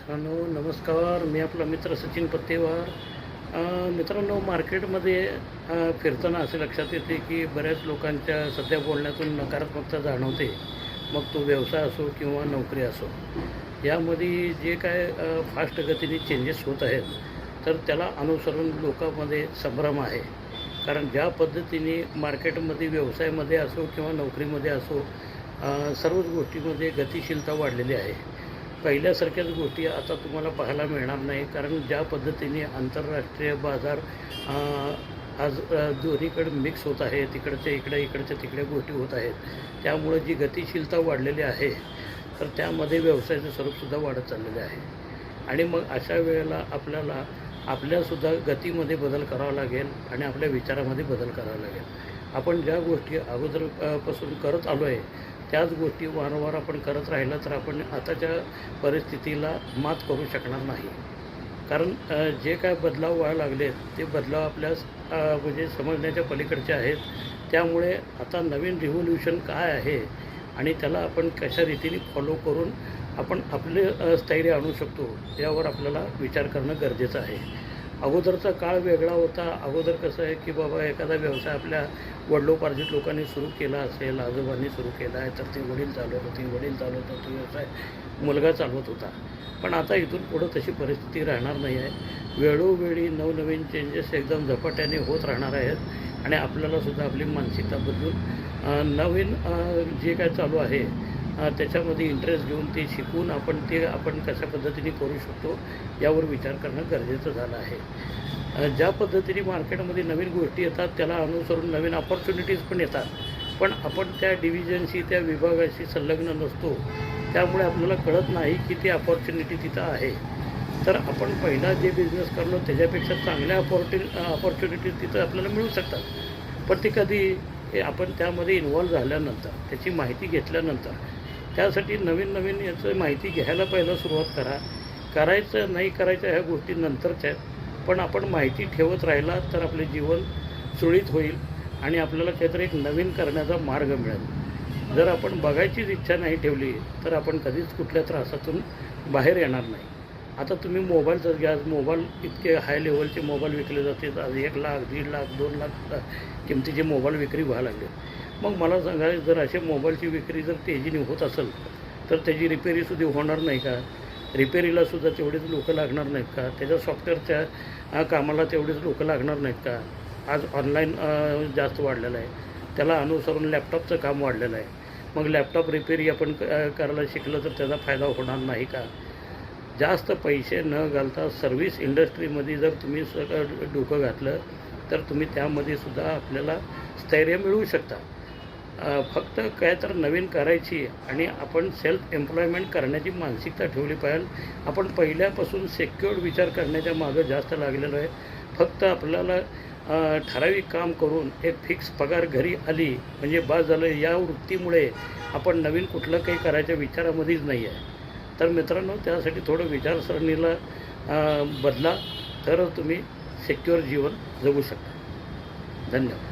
मित्रांनो नमस्कार. मी आपला मित्र सचिन पत्तेवार. मित्रांनो मार्केटमध्ये फिरताना असे लक्षात येते की बऱ्याच लोकांच्या सध्या बोलण्यातून नकारात्मकता जाणवते. मग तो व्यवसाय असो किंवा नोकरी असो. यामध्ये जे काय फास्ट गतीने चेंजेस होत आहेत तर त्याला अनुसरून लोकांमध्ये संभ्रम आहे. कारण ज्या पद्धतीने मार्केटमध्ये व्यवसायामध्ये असो किंवा नोकरीमध्ये असो सर्वच गोष्टीमध्ये गतिशीलता वाढलेली आहे. पहिल्यासारख्याच गोष्टी आता तुम्हाला पाहायला मिळणार नाही कारण ज्या पद्धतीने आंतरराष्ट्रीय बाजार आज दोन्हीकडे मिक्स होत आहे तिकडच्या इकडे इकडच्या तिकडे गोष्टी होत आहेत. त्यामुळे जी गतिशीलता वाढलेली आहे तर त्यामध्ये व्यवसायाचं स्वरूपसुद्धा वाढत चाललेलं आहे. आणि मग अशा वेळेला आपल्याला आपल्यासुद्धा गतीमध्ये बदल करावा लागेल आणि आपल्या विचारामध्ये बदल करावा लागेल. आपण ज्या गोष्टी अगोदरपासून करत आलो आहे त्याच गोष्टी वारंवार आपण करत राहिलं तर आपण आताच्या परिस्थितीला मात करू शकणार नाही. कारण जे काय बदलाव व्हायला लागले ते बदलाव आपल्या म्हणजे समजण्याच्या पलीकडचे आहेत. त्यामुळे आता नवीन रिव्होल्युशन काय आहे आणि त्याला आपण कशा रीतीने फॉलो करून आपण आपले स्थैर्य आणू शकतो यावर आपल्याला विचार करणं गरजेचं आहे. अगोदरचा काळ वेगळा होता. अगोदर कसं आहे की बाबा एखादा व्यवसाय आपल्या वडिलोपार्जित लोकांनी सुरू केला असेल आजोबांनी सुरू केला आहे तर ते वडील चालवत होते वडील चालवत होते व्यवसाय मुलगा चालवत होता. पण आता इथून पुढं तशी परिस्थिती राहणार नाही आहे. वेळोवेळी नवनवीन चेंजेस एकदम झपाट्याने होत राहणार आहेत आणि आपल्यालासुद्धा आपली मानसिकता बदलून नवीन जे काय चालू आहे त्याच्यामध्ये इंटरेस्ट घेऊन ते शिकून आपण ते आपण कशा पद्धतीने करू शकतो यावर विचार करणं गरजेचं झालं आहे. ज्या पद्धतीने मार्केटमध्ये नवीन गोष्टी येतात त्याला अनुसरून नवीन ऑपॉर्च्युनिटीज पण येतात. पण आपण त्या डिव्हिजनशी त्या विभागाशी संलग्न नसतो. त्यामुळे आपल्याला कळत नाही की ती अपॉर्च्युनिटी तिथं आहे. तर आपण पहिला जे बिझनेस करलो त्याच्यापेक्षा चांगल्या अपॉर्च्यु अपॉर्च्युनिटीज तिथं आपल्याला मिळू शकतात. पण ते कधी आपण त्यामध्ये इन्व्हॉल्व झाल्यानंतर त्याची माहिती घेतल्यानंतर त्यासाठी नवीन नवीन याचं माहिती घ्यायला पहिला सुरुवात करा. करायचं नाही करायचं ह्या गोष्टी नंतरच्या आहेत. पण आपण माहिती ठेवत राहिला तर आपले जीवन सुरळीत होईल आणि आपल्याला काहीतरी एक नवीन करण्याचा मार्ग मिळेल. जर आपण बघायचीच इच्छा नाही ठेवली तर आपण कधीच कुठल्या त्रासातून बाहेर येणार नाही. आता तुम्ही मोबाईलचाच घ्या आज मोबाईल इतके हाय लेवलचे मोबाईल विकले जाते आज एक लाख दीड लाख दोन लाख किमतीचे मोबाईल विक्री व्हायला लागले. मग मला सांगा जर असे मोबाईलची विक्री जर तेजीने होत असेल तर त्याची रिपेरीसुद्धा होणार नाही का? रिपेरीला सुद्धा तेवढेच लोकं लागणार नाहीत का? त्याच्या सॉफ्टवेअरच्या कामाला तेवढेच लोकं लागणार नाहीत का? आज ऑनलाईन जास्त वाढलेलं आहे. त्याला अनुसरून लॅपटॉपचं काम वाढलेलं आहे. मग लॅपटॉप रिपेरी आपण क- करायला शिकलं तर त्याचा फायदा होणार नाही का? जास्त पैसे न घालता सर्व्हिस इंडस्ट्रीमध्ये जर तुम्ही सगळं डोकं घातलं तर तुम्ही त्यामध्ये सुद्धा आपल्याला स्थैर्य मिळवू शकता. फक्त काय तर नवीन करायची आणि आपण सेल्फ एम्प्लॉयमेंट करण्याची मानसिकता ठेवली पाहिजे. आपण पहिल्यापासून सेक्युअर्ड विचार करण्याच्या मागं जास्त लागलेलो आहे. फक्त आपल्याला ठराविक काम करून एक फिक्स पगार घरी आली म्हणजे बास झालं या वृत्तीमुळे आपण नवीन कुठलं काही करायच्या विचारामध्येच नाही आहे. तर मित्रांनो त्यासाठी थोडं विचारसरणीला बदला तरच तुम्ही सेक्युअर जीवन जगू शकता. धन्यवाद.